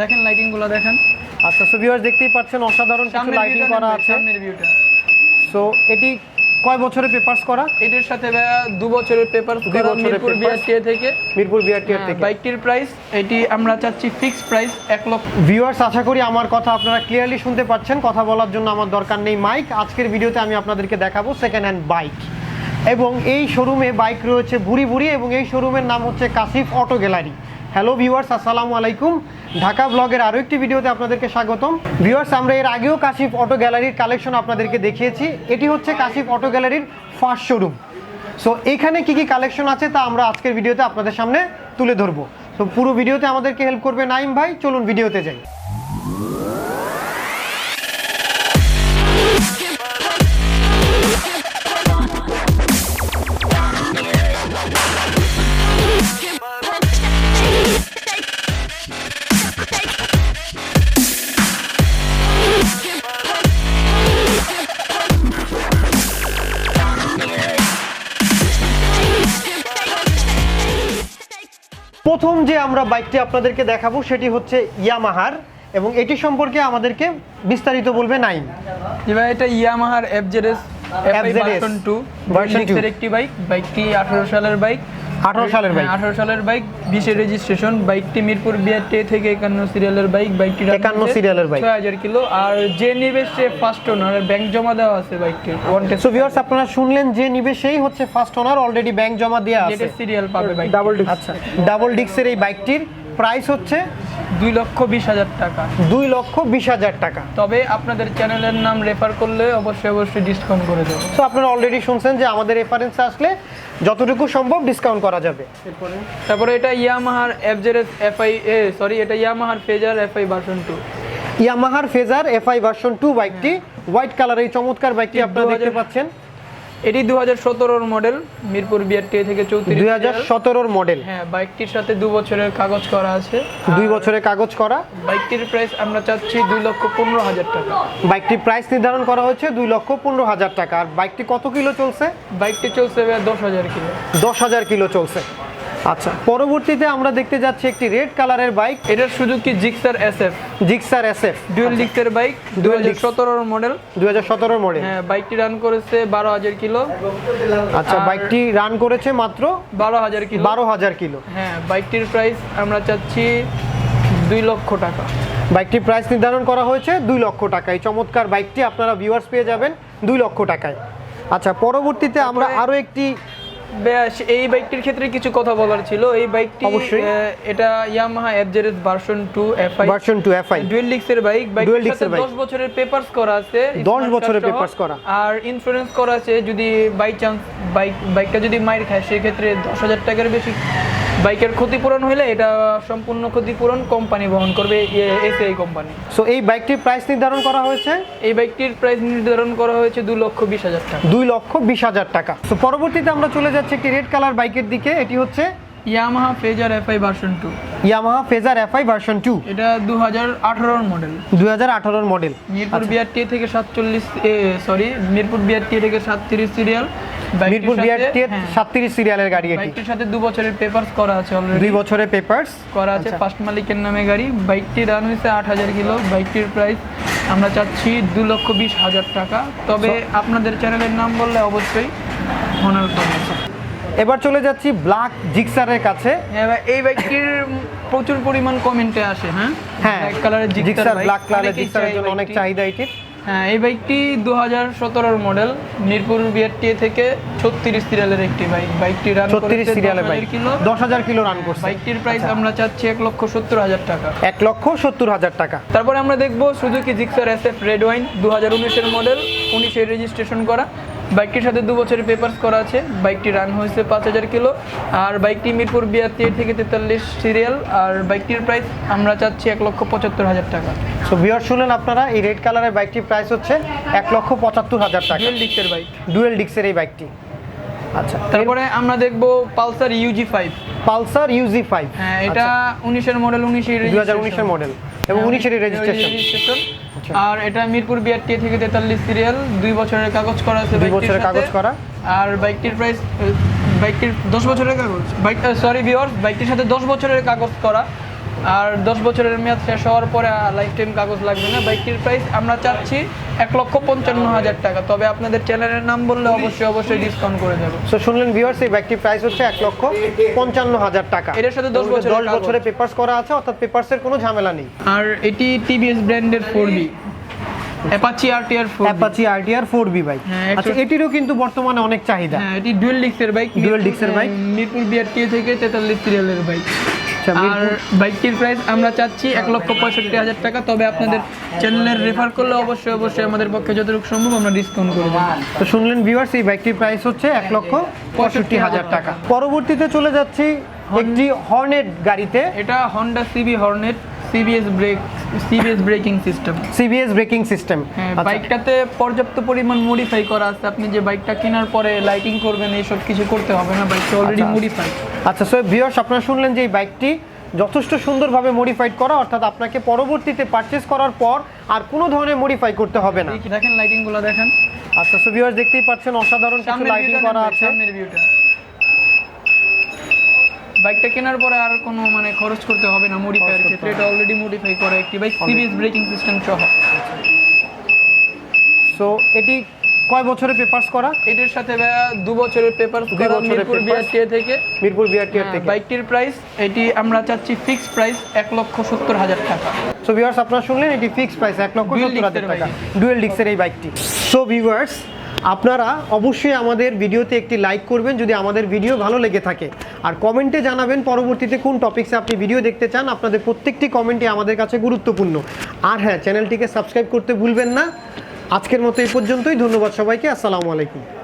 দেখেন লাইটিংগুলো দেখেন। আচ্ছা সো ভিউয়ার্স দেখতেই পাচ্ছেন অসাধারণ কিছু লাইটিং করা আছে। সামনের ভিউটা সো এটি কয় বছরের পেপারস করা? এটির সাথে দু বছরের পেপার দুই করা মিরপুর বিআরটিএ থেকে। মিরপুর বিআরটিআর হ্যাঁ, থেকে। বাইকটির প্রাইস এটি আমরা চাচ্ছি ফিক্সড প্রাইস এক লক্ষ। ভিউয়ার্স আশা করি আমার কথা আপনারা ক্লিয়ারলি শুনতে পাচ্ছেন। কথা বলার জন্য আমার দরকার নেই মাইক আজকের ভিডিওতে আমি আপনাদেরকে দেখাবো সেকেন্ড হ্যান্ড বাইক এবং এই শোরুমে বাইক রয়েছে ভুরি ভুরি এবং এই শোরুমের নাম হচ্ছে Kashif auto gallery. Hello viewers, আসসালামু আলাইকুম। ঢাকা ব্লগের আরও একটি ভিডিওতে আপনাদেরকে স্বাগতম। ভিউয়ার্স, আমরা এর আগেও কাশিফ অটো গ্যালারির কালেকশন আপনাদেরকে দেখিয়েছি। এটি হচ্ছে কাশিফ অটো গ্যালারির ফার্স্ট শোরুম সো এখানে কি কি কালেকশন আছে তা আমরা আজকের ভিডিওতে আপনাদের সামনে তুলে ধরবো। তো পুরো ভিডিওতে আমাদেরকে হেল্প করবে নাইম ভাই। চলুন ভিডিওতে যাই। প্রথম যে আমরা বাইকটি আপনাদেরকে দেখাবো সেটি হচ্ছে ইয়ামাহার এবং এটি সম্পর্কে আমাদেরকে বিস্তারিত বলবে নাইম। এবার এটা ইয়ামাহার FZS FZS FZS version 2 version একটি বাইক। বাইকটি 18 সালের বাইক। 18 সালের বাইক। 18 সালের বাইক 20 রেজিস্ট্রেশন বাইকটি মিরপুর বিআরটি থেকে 51 সিরিয়ালের বাইক বাইকটি 51 সিরিয়ালের বাইক। 6000 কিলো। আর যে নিবে সে ফার্স্ট ওনার ব্যাংক জমা দেওয়া আছে বাইকটির ওয়ান সো ভিউয়ার্স আপনারা শুনলেন যে নিবে সেই হচ্ছে ফার্স্ট ওনার অলরেডি ব্যাংক জমা দেওয়া আছে। সিরিয়াল পাবে বাইক ডাবল ডিক্স আচ্ছা ডাবল ডিক্সের এই বাইকটির প্রাইস হচ্ছে দুই লক্ষ বিশ হাজার টাকা। দুই লক্ষ বিশ হাজার টাকা। তবে আপনাদের চ্যানেলের নাম রেফার করলে অবশ্যই অবশ্যই ডিসকাউন্ট করে দেবো। সো আপনারা অলরেডি শুনছেন যে আমাদের রেফারেন্সে আসলে যতটুকু সম্ভব ডিসকাউন্ট করা যাবে। তারপরে এটা ইয়ামাহার এফজেডএস এফআই এ সরি এটা ইয়ামাহার ফেজার এফআই ভার্সন টু ইয়ামাহার ফেজার এফআই ভার্সন টু বাইকটি হোয়াইট কালার এই চমৎকার বাইকটি আপনারা দেখতে পাচ্ছেন। এটি দু হাজার সতেরোর মডেল মিরপুর বিআরটি থেকে চৌত্রিশ দুই হাজার সতেরোর মডেল? হ্যাঁ বাইকটির সাথে দু বছরের কাগজ করা আছে। দুই বছরের কাগজ করা? বাইকটির প্রাইস আমরা চাচ্ছি দুই লক্ষ পনেরো হাজার টাকা। বাইকটির প্রাইস নির্ধারণ করা হয়েছে দুই লক্ষ পনেরো হাজার টাকা। আর বাইকটি কত কিলো চলছে? বাইকটি চলছে দশ হাজার কিলো। দশ হাজার কিলো চলছে। আচ্ছা পরবর্তীতে আমরা দেখতে যাচ্ছি একটি রেড কালারের বাইক। এটার Suzuki Gixxer SF? Gixxer S F dual ডিক্সের bike দু Dual হাজার disc। সতেরোর মডেল দুই হাজার সতেরোর মডেল হ্যাঁ বাইকটি রান করেছে বারো হাজার কিলো। আচ্ছা বাইকটি রান করেছে মাত্র বারো হাজার কিলো। বারো হাজার কিলো। হ্যাঁ বাইকটির প্রাইস আমরা চাচ্ছি দুই লক্ষ টাকা। বাইকটির প্রাইস নির্ধারণ করা হয়েছে দুই লক্ষ টাকা। এই চমৎকার বাইকটি আপনারা ভিউয়ার্স পেয়ে যাবেন দুই লক্ষ টাকায়। আচ্ছা পরবর্তীতে আমরা আরও একটি বেশ এই বাইকটির ক্ষেত্রে কিছু কথা বলার ছিল। এই বাইকটি অবশ্যই। এটা Yamaha FZS version 2 FI version two FI dual ডিক্সের bike dual বাইকের বাইক এর সাথে 10 বছরের পেপারস করা আছে 10 বছরের পেপার্স করা। আর ইন্স্যুরেন্স করা আছে যদি বাই চান্স বাইক বাইকটা যদি মাইর খায় সেক্ষেত্রে 10000 টাকার বেশি। বাইকের ক্ষতিপূরণ হলে এটা সম্পূর্ণ ক্ষতিপূরণ কোম্পানি বহন করবে এসআই কোম্পানি। সো এই বাইকটির প্রাইস নির্ধারণ করা হয়েছে? এই বাইকটির প্রাইস নির্ধারণ করা হয়েছে দু লক্ষ বিশ হাজার টাকা। দুই লক্ষ বিশ হাজার টাকা। তো পরবর্তীতে আমরা চলে যাচ্ছি একটি রেড কালার বাইকের দিকে। এটি হচ্ছে Yamaha Fazer FI version two Yamaha Fazer FI version two এটা দু হাজার আঠারোর মডেল দুই হাজার আঠারোর মডেল মিরপুর বিআরটি থেকে সাতচল্লিশ সরি মিরপুর বিআরটি থেকে সাতত্রিশ সিরিয়াল মিরপুর বিআরটি সাতত্রিশ সিরিয়ালের গাড়ি এটি। বাইকটির সাথে দু বছরের পেপারস করা আছে অলরেডি দুই বছরের পেপার্স করা আছে ফার্স্ট মালিকের নামে গাড়ি। বাইকটি রান হয়েছে আট হাজার কিলো। বাইকটির প্রাইস আমরা চাচ্ছি দু লক্ষ বিশ হাজার টাকা। তবে আপনাদের চ্যানেলের নাম বললে অবশ্যই অনার করবে এবার চলে যাচ্ছি ব্ল্যাক জিক্সারের কাছে। এবার এই বাইকটির প্রচুর পরিমাণ কমেন্টে আসে হ্যাঁ? হ্যাঁ ব্ল্যাক কালারের জিক্সার ব্ল্যাক কালারের জিক্সারের জন্য অনেক চাহিদা এটির। হ্যাঁ এই বাইকটি দু হাজার সতেরোর মডেল মিরপুর বিআরটিএ থেকে ছত্রিশ সিরিয়ালের একটি বাইক। বাইকটি রান ছত্রিশ সিরিয়ালের বাইক। কিলো। দশ হাজার কিলো রান করছে। বাইকটির প্রাইস আমরা চাচ্ছি এক লক্ষ সত্তর হাজার টাকা। এক লক্ষ সত্তর হাজার টাকা। তারপরে আমরা দেখব Suzuki Gixxer S F red wine দু হাজার উনিশের মডেল উনিশের রেজিস্ট্রেশন করা। বাইকটির সাথে দু বছরের পেপার্স করা আছে। বাইকটি রান হয়েছে পাঁচ হাজার কিলো। আর বাইকটি মিরপুর বিআরটি থেকে তেতাল্লিশ সিরিয়াল আর বাইকটির প্রাইস আমরা চাচ্ছি এক লক্ষ পঁচাত্তর হাজার টাকা। সো ভিউয়ার শুনলেন আপনারা এই রেড কালারের বাইকটির প্রাইস হচ্ছে এক লক্ষ পঁচাত্তর হাজার টাকা। ডুয়েল ডিক্সের বাইক। ডুয়েল ডিক্সের এই বাইকটি। আচ্ছা তারপরে আমরা দেখব Pulsar UG five Pulsar UG five হ্যাঁ এটা উনিশের মডেল উনিশের দু হাজার উনিশের মডেল এবং উনিশের রেজিস্ট্রেশন রেজিস্ট্রেশন আর এটা মিরপুর বিআরটি থেকে তেতাল্লিশ সিরিয়াল দুই বছরের কাগজ করা আছে দুই বছরের কাগজ করা। আর বাইকটির প্রাইস বাইকটির দশ বছরের কাগজ। বাইক সরি ভিওর বাইকটির সাথে দশ বছরের কাগজ করা। আর দশ বছরের মেয়াদ শেষ হওয়ার পরে লাইফ টাইম কাগজ লাগবে না। বাইকটির প্রাইস আমরা চাচ্ছি এক লক্ষ পঞ্চান্ন হাজার টাকা। তবে আপনাদের চ্যানেলের নাম বললে অবশ্যই অবশ্যই ডিসকাউন্ট করে দেবো। সো শুনলেন ভিউয়ার্স এই বাইকটির প্রাইস হচ্ছে এক লক্ষ পঞ্চান্ন হাজার টাকা। এটার সাথে 10 এবং বছরের দশ। বছরের পেপার্স করা আছে অর্থাৎ পেপার্সের কোনো ঝামেলা নেই। আর এটি টিভিএস ব্র্যান্ডের four V Apache RTR four Apache RTR four V bike আচ্ছা এটিরও কিন্তু বর্তমানে অনেক চাহিদা। হ্যাঁ এটি ডুয়েল ডিক্সের বাইক disc এর bike? মিরপুর বিআরটি থেকে তেতাল্লিশ সিরিয়ালের বাইক আর বাইকটির প্রাইস আমরা চাচ্ছি এক লক্ষ পঁয়ষট্টি হাজার টাকা। তবে আপনাদের চ্যানেলের রেফার করলে অবশ্যই অবশ্যই আমাদের পক্ষে যতটুকু সম্ভব আমরা ডিসকাউন্ট করব তো শুনলেন ভিউয়ার্স এই বাইকটির প্রাইস হচ্ছে এক লক্ষ পঁয়ষট্টি হাজার টাকা। পরবর্তীতে চলে যাচ্ছি একটি হর্নেট গাড়িতে। এটা Honda CB Hornet CBS brake CBS braking system CBS braking system বাইকটাতে পর্যাপ্ত পরিমাণ মডিফাই করা আছে। আপনি যে বাইকটা কেনার পরে লাইটিং করবেন এইসব কিছু করতে হবে না বাইকটা অলরেডি আচ্ছা। মডিফাই আচ্ছা সো ভিউয়ার্স আপনারা শুনলেন যে এই বাইকটি যথেষ্ট সুন্দরভাবে মডিফাইড করা অর্থাৎ আপনাকে পরবর্তীতে পারচেস করার পর আর কোনো ধরনের মডিফাই করতে হবে না। দেখেন লাইটিংগুলো দেখেন। আচ্ছা সো ভিউয়ার্স দেখতেই পাচ্ছেন অসাধারণ কিছু লাইটিং করা আছে। সামনের ভিউটা বাইকটা কেনার পরে আর কোনো মানে খরচ করতে হবে না মডিফাইয়ের ক্ষেত্রে। এটা অলরেডি মডিফাই করা একটি বাইক সিবিএস ব্রেকিং সিস্টেম সহ। সো এটি কয় বছরের পেপারস করা? এটির সাথে দু বছরের পেপার দুই করা বছরের মিরপুর। বিআরটিএ থেকে। মিরপুর বিআরটিআর হ্যাঁ, থেকে। বাইকটির প্রাইস এটি আমরা চাচ্ছি ফিক্স প্রাইস এক লক্ষ সত্তর হাজার টাকা। সো ভিউয়ার্স আপনারা শুনলেন এটি ফিক্স প্রাইস এক লক্ষ সত্তর হাজার টাকা। ডুয়েল ডিক্সের এই বাইকটি সো ভিউয়ার্স আপনারা অবশ্যই আমাদের ভিডিওতে একটি লাইক করবেন যদি আমাদের ভিডিও ভালো লেগে থাকে। আর কমেন্টে জানাবেন পরবর্তীতে কোন টপিকসে আপনি ভিডিও দেখতে চান। আপনাদের প্রত্যেকটি কমেন্টই আমাদের কাছে গুরুত্বপূর্ণ। আর হ্যাঁ চ্যানেলটিকে সাবস্ক্রাইব করতে ভুলবেন না। আজকের মতো এই পর্যন্তই। ধন্যবাদ সবাইকে। আসসালামু আলাইকুম।